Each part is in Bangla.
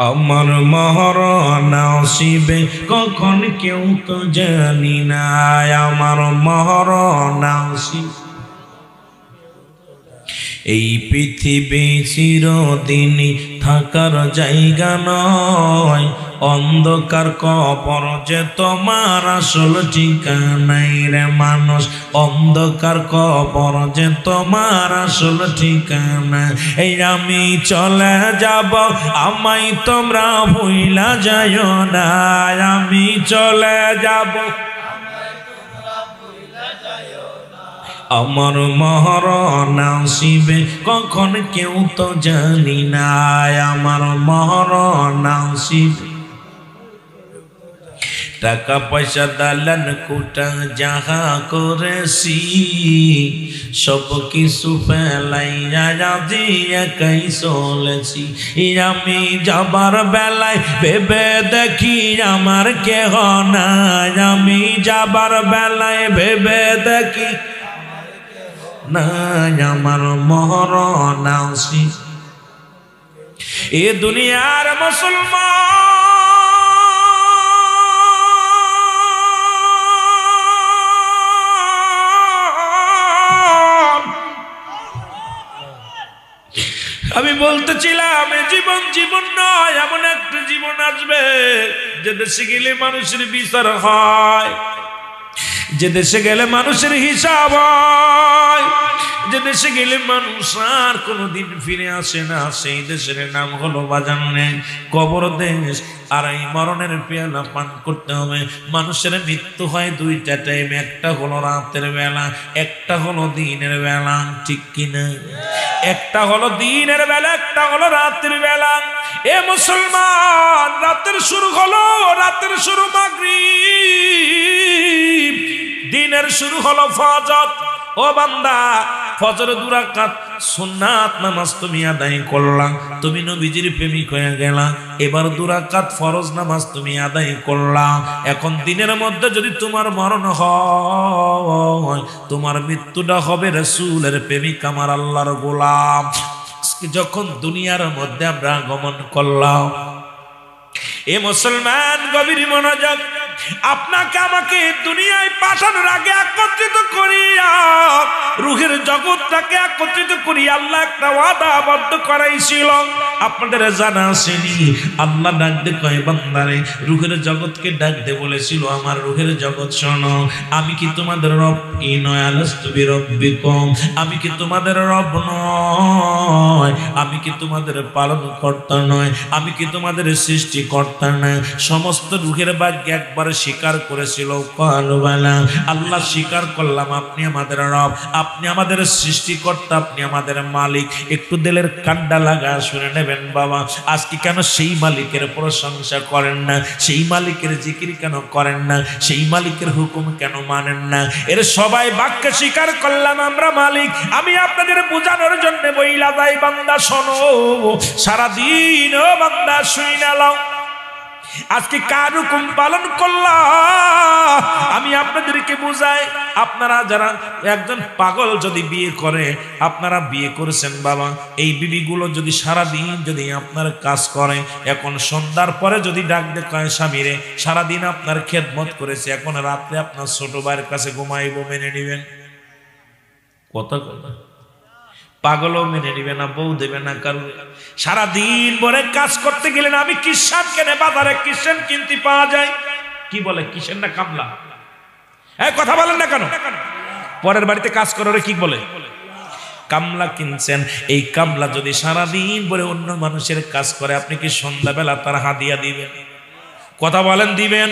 আমার মহর নাসিবে কখন কেউ তো জানি না আমার মহর নাসিবে এই পৃথিবী চিরদিনই থাকার জায়গা নয়। অন্ধকার কবর যে তোমার আসল ঠিকানাই রে মানুষ। অন্ধকার কবর যে তোমার আসল ঠিকানা। এই আমি চলে যাব, আমায় তোমরা ভুইলা যায় না। আমি চলে যাব। আমার মহরণ আসিবে কখন কেউ তো জানি না, আমার মহরণ আসিবে টাকা পয়সা দালান কুটা যাহা করেছি, সব কিছু ফেলাইয়া আজি একাই চলেছি। আমি যাবার বেলায় ভেবে দেখি আমার কেহ নাই। আমি যাবার বেলায় ভেবে দেখি নাই আমার মহরণ আসি। এ দুনিয়ার মুসলমান। আমি বলতেছিলাম জীবন জীবন নয়, এমন একটা জীবন আসবে যে দেশে গেলে মানুষের বিচার হয়। যে দেশে গেলে মানুষের হিসাব হয়, যে দেশে গেলে মানুষ আর কোনোদিন ফিরে আসে না। সেই দেশের নাম হলো বাজান কবর দেশ, আর এই মরণের পেয়ালা পান করতে হবে। মানুষের মৃত্যু হয় দুইটা টাইম একটা হলো রাতের বেলা, একটা হলো দিনের বেলা, ঠিক কিনা একটা হলো দিনের বেলা, একটা হলো রাতের বেলা। এ মুসলমান, রাতের শুরু হলো, রাতের শুরু মাগরিব। দিনের শুরু হলো ফজর। ও বান্দা, ফজর দুরাকাত সুন্নাত নামাজ তুমি আদায় করলাম তুমি নবীজির প্রেমিক হয়ে গেলা, এবার দুরাকাত ফরজ নামাজ তুমি আদায় করলাম এখন দিনের মধ্যে যদি তোমার মরণ হয়, তোমার মৃত্যুটা হবে রসুলের প্রেমিক আমার আল্লাহর গোলাম। যখন দুনিয়ার মধ্যে আমরা আগমন করলাম, এ মুসলমান গভীর মনোযোগ আপনাকে আমাকে দুনিয়ায় পাঠানোর আগে একত্রিত করিয়া, রুহের জগৎটাকে একত্রিত করি আল্লাহ একটা ওয়াদা আবদ্ধ করাইছিল। আপনাদের জানা আসেনি আল্লাহ ডাক দে কয়, বান্দারে, রুহের জগৎকে ডাক দে বলেছিল আমার রুহের জগৎ শোনো, আমি কি তোমাদের রব? কি নয় আলস্তুবি রব্বি কম আমি কি তোমাদের রব নয়? আমি কি তোমাদের পালন কর্তা নয়? আমি কি তোমাদের সৃষ্টিকর্তা নয়? সমস্ত রুহের ভাগ্য একবার স্বীকার করেছিল কালবেলা আল্লাহ স্বীকার করলাম, আপনি আমাদের রব, আপনি আমাদের সৃষ্টিকর্তা, আপনি আমাদের মালিক। একটু দিলের কান্ডা লাগা, শুনে নেবেন বাবা। আজকে কেন সেই মালিকের প্রশংসা করেন না? সেই মালিকের জিকির কেন করেন না? সেই মালিকের হুকুম কেন মানেন না? এর সবাই বাক্য স্বীকার করলাম, আমরা মালিক। আমি আপনাদের বোঝানোর জন্য বইলা যাই, বান্দা, শোনো। সারাদিন ও বান্দা শুই নালাম আজকে কার হুকুম পালন আমি আপনাদেরকে বুঝাই, আপনারা যারা একজন পাগল যদি বিয়ে করে, আপনারা বিয়ে করেছেন বাবা, এই বিবিগুলো যদি সারা দিন যদি আপনার কাজ করে, এখন সন্ধ্যার পরে যদি ডাক দেখায় স্বামীরে, সারাদিন আপনার খেদমত করেছে, এখন রাত্রে আপনার ছোট ভাইয়ের কাছে ঘুমাইব, মেনে নেবেন? কথা কথা পাগলও মেনে নিবে না, বউ দেবে না কারণ সারাদিন পরে কাজ করতে গেলেন আমি কিষান কেনে বাজারে কিষান কিনতে পাওয়া যায়। কি বলে কিষেন না কামলা? হ্যাঁ কথা বলেন না কেন? পরের বাড়িতে কাজ করার কি বলে? কামলা কিনছেন। এই কামলা যদি সারাদিন পরে অন্য মানুষের কাজ করে, আপনি কি সন্ধ্যাবেলা তার হাদিয়া দিবেন? কথা বলেন, দিবেন?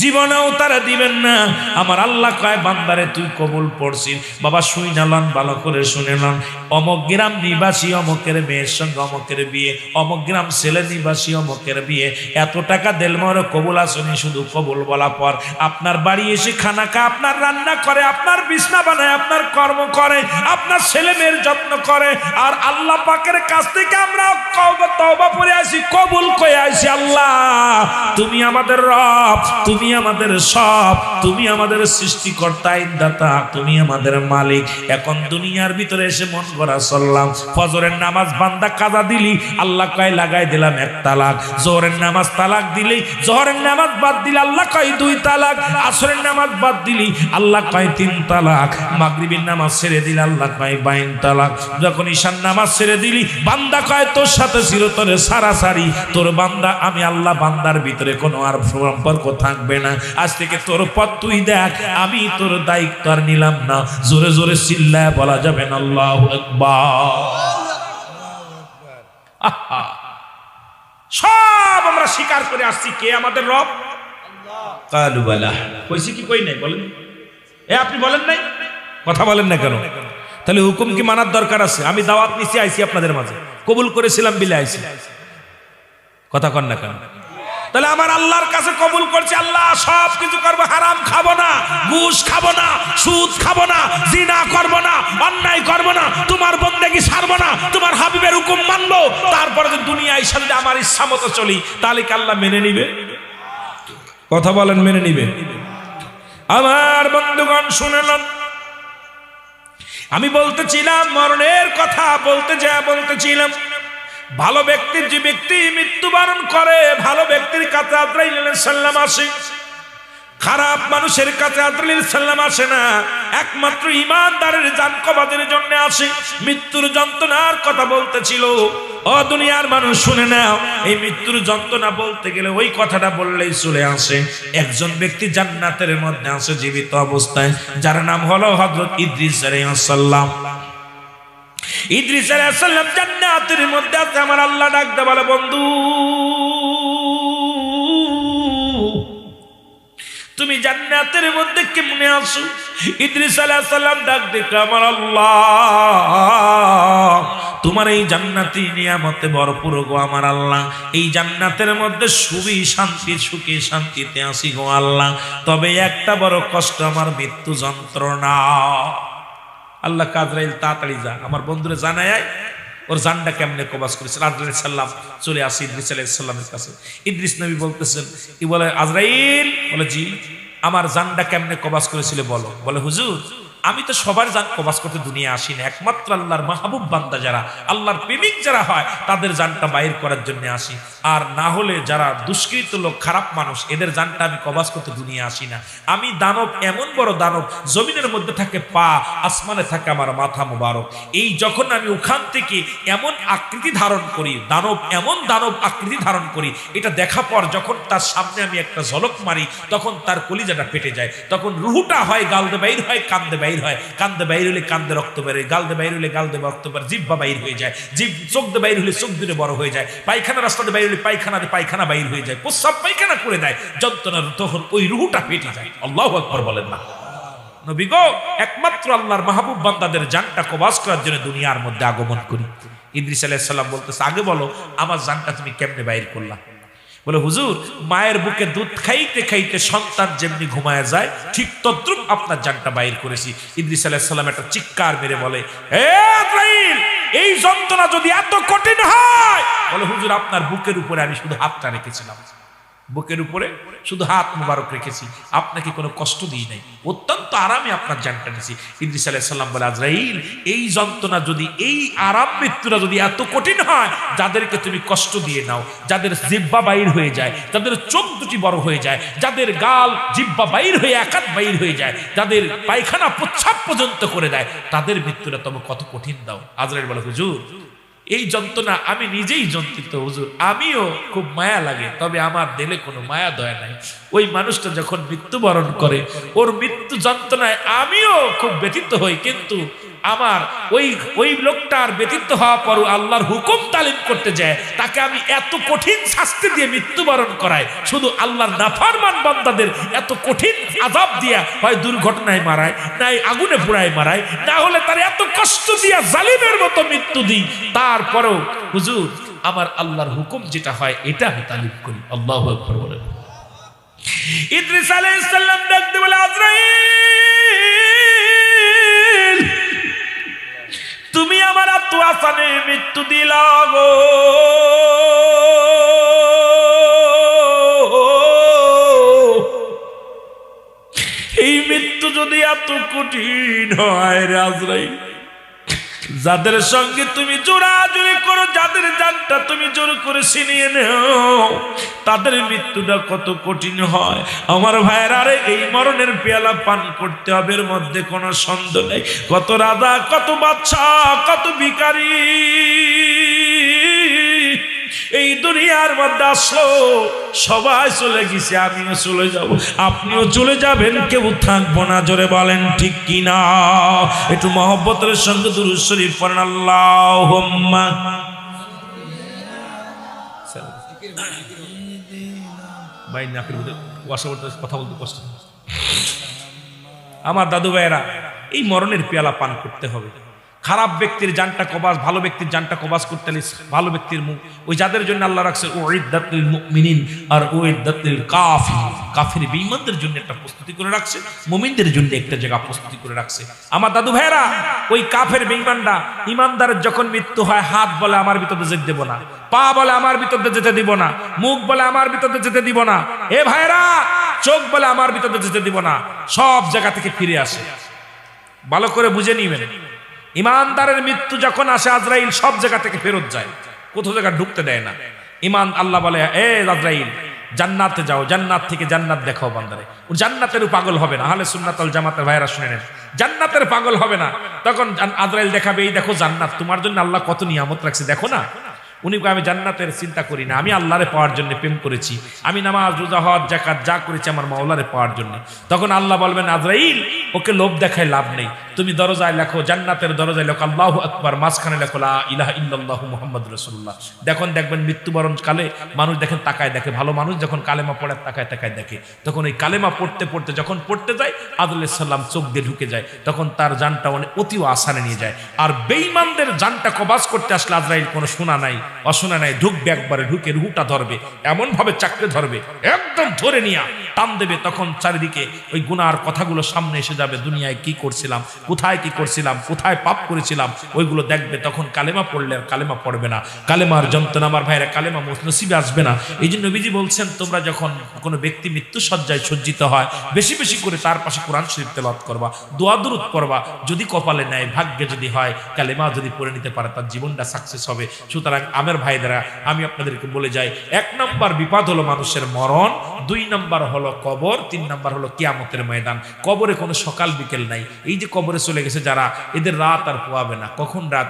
জীবনেও তারা দিবেন না। আমার আল্লাহ কয়, বান্দারে, তুই কবুল পড়ছিস। বাবা, শুই নালান ভালো করে শুনে নান অমক গ্রাম নিবাসী, অমকের মেয়ের সঙ্গে অমকের বিয়ে। অমক গ্রাম ছেলে নিবাসী, অমকের বিয়ে। এত টাকা দেলমর কবুল আসনি শুধু কবুল বলা পর। আপনার বাড়ি এসে খানা খা, আপনার রান্না করে, আপনার বিছনা বানায়, আপনার কর্ম করে, আপনার ছেলে মেয়ের যত্ন করে। আর আল্লাহ পাকের কাছ থেকে আমরা তওবা পরে আসি, কবুল কয়ে আসি আল্লাহ। তুমি আমাদের রব, তুমি তুমি আমাদের সব, তুমি আমাদের সৃষ্টিকর্তা, ইন্দাতা, তুমি আমাদের মালিক। এখন দুনিয়ার ভিতরে এসে মন করা চললাম। ফজরের নামাজ বান্দা কাজা দিলি, আল্লাহ কয় লাগাই দিলাম এক তালাক। জোহরের নামাজ তালাক দিলি, জোহরের নামাজ বাদ দিলে, আল্লাহ কয় দুই তালাক। আসরের নামাজ বাদ দিলি, আল্লাহ কয় তিন তালাক। মাগরিবের নামাজ ছেড়ে দিলে, আল্লাহ কয় বাইন তালাক। যখন ঈশান নামাজ ছেড়ে দিলি, বান্দা কয় তোর সাথে ছিল তোর সারাসারি। তোর বান্দা, আমি আল্লাহ বান্দার ভিতরে কোনো আর সম্পর্ক থাকবে না। আজ থেকে তোর পথ তুই দেখ, আমি তোর দায়িত্ব আর নিলাম না। জোরে জোরে চিল্লায় বলা যাবে না, আল্লাহ সব আমরা স্বীকার করে আসছি, কে আমাদের রব? কি, কই নাই, বলেন। এ, আপনি বলেন নাই? কথা বলেন না কেন? তাহলে হুকুম কি মানার দরকার আছে? আমি দাওয়াত নিচে আইছি আপনাদের মাঝে। কবুল করেছিলাম, বিলে আইছি। কথা কন না কেন? তাহলে আমার আল্লাহর কাছে কবুল করছে, আল্লাহ, সব কিছু করব, হারাম খাব না, ঘুষ খাব না, সুদ খাব না, জিনা করব না, অন্যায় করব না, তোমার বন্দেগি সারবো না, তোমার হাবিবের হুকুম মানবো, তারপরে যদি দুনিয়ায় সাথে আমার ইচ্ছা মতো চলি, তাহলে কি আল্লাহ মেনে নিবে? কথা বলেন, মেনে নিবে। আমার বন্ধুগণ শুনেলেন আমি বলতেছিলাম মরণের কথা বলতে যা বলতেছিলাম ভালো ব্যক্তির যে ব্যক্তি মৃত্যুবরণ করে, ভালো ব্যক্তির কাছে আদ্রাইল সাল্লাম আসে। খারাপ মানুষের কাছে আদ্রাইল সাল্লাম আসে না। একমাত্র ইমানদারের জান কবাদের জন্য আসে। মৃত্যুর যন্ত্রণার কথা বলতেছিল। ও দুনিয়ার মানুষ, শুনে নাও, এই মৃত্যুর যন্ত্রণা বলতে গেলে ওই কথাটা বললেই চলে আসে। একজন ব্যক্তি জান্নাতের মধ্যে আসে, জীবিত অবস্থায়, যার নাম হলো হযরত ইদ্রিস আলাইহিস সালাম। ইদ্রিস জান্নাতের মধ্যে আছে, আমার আল্লাহ ডাকতে বলে, বন্ধু, তুমি জান্নাতের মধ্যে কেমনে আসো ইদ্রিস আলাইহিস সালাম ডাক দেখে আমার আল্লাহ, তোমার এই জান্নাতি নিয়ামতে ভরপুর গো আমার আল্লাহ। এই জান্নাতের মধ্যে সুবি শান্তি, সুখে, শান্তিতে আসি গো আল্লাহ। তবে একটা বড় কষ্ট, আমার মৃত্যু যন্ত্রণা। আল্লাহ কাজরাইল তাড়াতাড়ি যা আমার বন্ধুরা জানায়, ওর জানটা কেমনে কবাস করেছে? আজরাইল সাল্লাম চলে আসি ইদ্রিস আলাইসাল্লামের কাছে। ইদ্রিস নবী বলতেছেন, ই বলে, আজরাইল, বলে, জি, আমার জানটা কেমনে কবাস করেছিল বলো। বলে, হুজুর আমি তো সবার জান কবাস করতে দুনিয়া আসি না। একমাত্র আল্লাহর মাহবুব বান্দা যারা, আল্লাহর প্রেমিক যারা হয়, তাদের জানটা বাইর করার জন্য আসি। আর না হলে যারা দুষ্কৃত লোক, খারাপ মানুষ, এদের জানটা আমি কবাস করতে দুনিয়া আসি না। আমি দানব, এমন বড় দানব, জমিনের মধ্যে থাকে পা, আসমানে থাকে আমার মাথা মুবারক। এই যখন আমি ওখান থেকে এমন আকৃতি ধারণ করি, দানব, এমন দানব আকৃতি ধারণ করি, এটা দেখা পর যখন তার সামনে আমি একটা ঝলক মারি, তখন তার কলিজাটা পেটে যায়। তখন রুহুটা হয় গালদে বাইর হয় কান্দে বাইর হয়। কান্দে বাইর হলে কান্দে রক্ত বের হয়। গালদে বাইর হলে গালদে রক্ত বের জিব্বা বাইর হয়ে যায়। জিভ চোখ দিয়ে বাইর হলে চোখ দিয়ে বড় হয়ে যায়। পায়খানা রাস্তাতে বাইর হলে পায়খানাতে পায়খানা বাইর হয়ে যায়। প্রস্রাব পায়খানা করে দেয়। যন্ত্রণার তখন ওই রুহুটা পেটে যায়। আল্লাহ আকবর বলেন না। নবী গো, একমাত্র আল্লাহর মাহবুব বান্দাদের জানটা কবাস করার জন্য দুনিয়ার মধ্যে আগমন করি। ইদ্রিস আলাইসাল্লাম বলতেছে, আগে বলো, আমার জানটা তুমি কেমনে বাইর করলা? বলে, হুজুর, মায়ের বুকে দুধ খাইতে খাইতে সন্তান যেমনি ঘুমায় যায়, ঠিক তদ্রুপ আপনার জানটা বাইর করেছি। ইদ্রিস আলাহিসাল্লাম একটা চিৎকার মেরে বলে এই যন্ত্রণা যদি এত কঠিন হয়? বলে, হুজুর, আপনার বুকের উপরে আমি শুধু হাতটা রেখেছিলাম। বুকের উপরে শুধু হাত মুবারক রেখেছি। আপনাকে কোনো কষ্ট দিই নাই। অত্যন্ত আরামে আপনার জানটা নিয়েছি ইদ্রিস আলাইসাল্লাম বলে, আজরাইল, এই যন্ত্রণা যদি, এই আরাম মৃত্যুটা যদি এত কঠিন হয়, যাদেরকে তুমি কষ্ট দিয়ে নাও, যাদের জিব্বা বাইর হয়ে যায়, যাদের চোখ দুটি বড় হয়ে যায়, যাদের গাল জিব্বা বাইর হয়ে একাত বাইর হয়ে যায়, যাদের পায়খানা প্রচ্ছাপ পর্যন্ত করে দেয়, তাদের মৃত্যুটা তবে কত কঠিন দাও। আজরাইল বলে, হুজুর এই যন্ত্রণা আমি নিজেই যন্ত্রিত, হুজুর। আমিও খুব মায়া লাগে, তবে আমার দিলে কোনো মায়া দয়া নাই। ওই মানুষটা যখন মৃত্যুবরণ করে, ওর মৃত্যু যন্ত্রণায় আমিও খুব ব্যথিত হই, কিন্তু আমার ওই ওই লোকটার ব্যতীত হওয়া পরও আল্লাহর হুকুম তালিম করতে যায়, তাকে আমি এত কঠিন শাস্তি দিয়ে মৃত্যুবরণ করাই, শুধু আল্লাহর নাফারমান বান্দাদের এত কঠিন আজাব দিয়া হয় দুর্ঘটনায় মারায়, নাই আগুনে পোড়ায় মারায়, না হলে তার এত কষ্ট দিয়া জালিমের মতো মৃত্যু দিই। তারপরেও হুজুর, আমার আল্লাহর হুকুম যেটা হয়, এটা আমি তালিম করি। আল্লাহ বলেন। ইদ্রিস আলাইহিস সালাম ডাকতে বলে, আজরাইল! তুমি আমার আত্ম আসানে মৃত্যু দিল গো। এই মৃত্যু যদি এত কঠিন হয় রাজরাই যাদের সঙ্গে তুমি জোড়াজুড়ি করো, যাদের জানটা তুমি জোর করে ছিনিয়ে নেও, তাদের মৃত্যুটা কত কঠিন হয়। আমার ভাইয়ের, আরে এই মরণের পেয়ালা পান করতে হবে, এর মধ্যে কোনো সন্দেহ নেই। কত রাজা, কত বাচ্চা কত ভিকারি এই দুনিয়ার মধ্যে আসলো, সবাই চলে গেছে, আমিও চলে যাব। আপনিও চলে যাবেন, কেউ থাকব না, জোরে বলেন ঠিক কি না একটু মহব্বতের সঙ্গে দুরুদ শরীফ পড়েন আল্লাহ কথা বলতে। আমার দাদু ভাইয়েরা এই মরণের পেয়ালা পান করতে হবে। খারাপ ব্যক্তির জানটা কবাস ভালো ব্যক্তির জানটা কবাস করতে ভালো ব্যক্তির মুখ। ওই যাদের জন্য আল্লাহ রাখছে ও ইদ্দাতুল মুমিনিন আর ও ইদ্দাতুল কাফি। কাফির বেঈমানদের জন্য একটা প্রস্তুতি করে রাখছে, মুমিনদের জন্য একটা জায়গা প্রস্তুতি করে রাখছে। আমার দাদু ভাইরা ওই কাফের বেঈমানরা ইমানদারের যখন মৃত্যু হয়, হাত বলে আমার ভিতরে যেতে দেব না, পা বলে আমার ভিতরে যেতে দিব না, মুখ বলে আমার ভিতরে যেতে দিব না, এ ভাইরা চোখ বলে আমার ভিতরে যেতে দিব না, সব জায়গা থেকে ফিরে আসে। ভালো করে বুঝে নিবেন। ইমানদারের মৃত্যু যখন আসে, আজরাইল সব জায়গা থেকে ফেরত যায়। কোথাও জায়গা ঢুকতে দেয় না। ইমান আল্লাহ বলে, এ আজরাইল, জান্নাতে যাও, জান্নাত থেকে জান্নাত দেখাও বান্দারে। ও জান্নাতেরও পাগল হবে না। হলে সুন্নাতল জামাতের ভাইরা শুনে নেন। জান্নাতের পাগল হবে না। তখন আজরাইল দেখাবে, এই দেখো জান্নাত, তোমার জন্য আল্লাহ কত নিয়ামত রাখছে, দেখো না? উনি আমি জান্নাতের চিন্তা করি না, আমি আল্লাহরে পাওয়ার জন্য প্রেম করেছি, আমি নামাজ, রোজা, হজ জাকাত যা করেছি আমার মাওলারে পাওয়ার জন্য। তখন আল্লাহ বলবেন, আজরাইল, ওকে লোভ দেখায় লাভ নেই, তুমি দরজায় লেখো, জান্নাতের দরজায় লেখো, আল্লাহ আকবার, মাঝখানে লেখো, লা ইল্লাহ ইল্লাল্লাহু মুহাম্মাদুর রাসূলুল্লাহ। দেখুন, দেখবেন মৃত্যুবরণ কালে মানুষ দেখেন, তাকায় দেখে, ভালো মানুষ যখন কালেমা পড়ে, তাকায় তাকায় দেখে। তখন এই কালেমা পড়তে পড়তে, যখন পড়তে যায় আদুল্লাহ চোখ দিয়ে ঢুকে যায়, তখন তার জানটা অনেক অতিও আসানে নিয়ে যায়। আর বেঈমানদের জানটা কবাস করতে আসলে আজরাইল কোনো শোনা নাই। অশোনা নাই, ঢুকবে একবারে, ঢুকে রুহুটা ধরবে এমন ভাবে চাকরে ধরবে, একদম ধরে নিয়া টান দেবে, তখন চারিদিকে ওই গুনার কথাগুলো সামনে এসে যাবে, দুনিয়ায় কি করছিলাম, কোথায় কি করছিলাম, কোথায় পাপ করেছিলাম, ওইগুলো দেখবে, তখন কালেমা পড়লে আর কালেমা পড়বে না, কালেমার যন্ত্রণা আমার ভাইরা কালেমা নসিবে আসবে না এই জন্য নবীজি বলছেন, তোমরা যখন কোনো ব্যক্তি মৃত্যু সজ্জায় সজ্জিত হয়, বেশি বেশি করে তার পাশে কোরআন শরীফ তেলাওয়াত করবা, দোয়া দুরুদ করবা যদি কপালে নেয় ভাগ্যে যদি হয়, কালেমা যদি পড়ে নিতে পারে, তার জীবনটা সাকসেস হবে, সুতরাং আমার ভাইদেরা, আমি আপনাদেরকে বলে যাই, এক নম্বর বিপদ হলো মানুষের মরণ, দুই নম্বর হলো কবর, তিন নম্বর হলো কিয়ামতের ময়দান। কবরে কোনো সকাল বিকেল নাই। এই যে কবরে চলে গেছে যারা, এদের রাত আর পোয়াবে না। কখন রাত?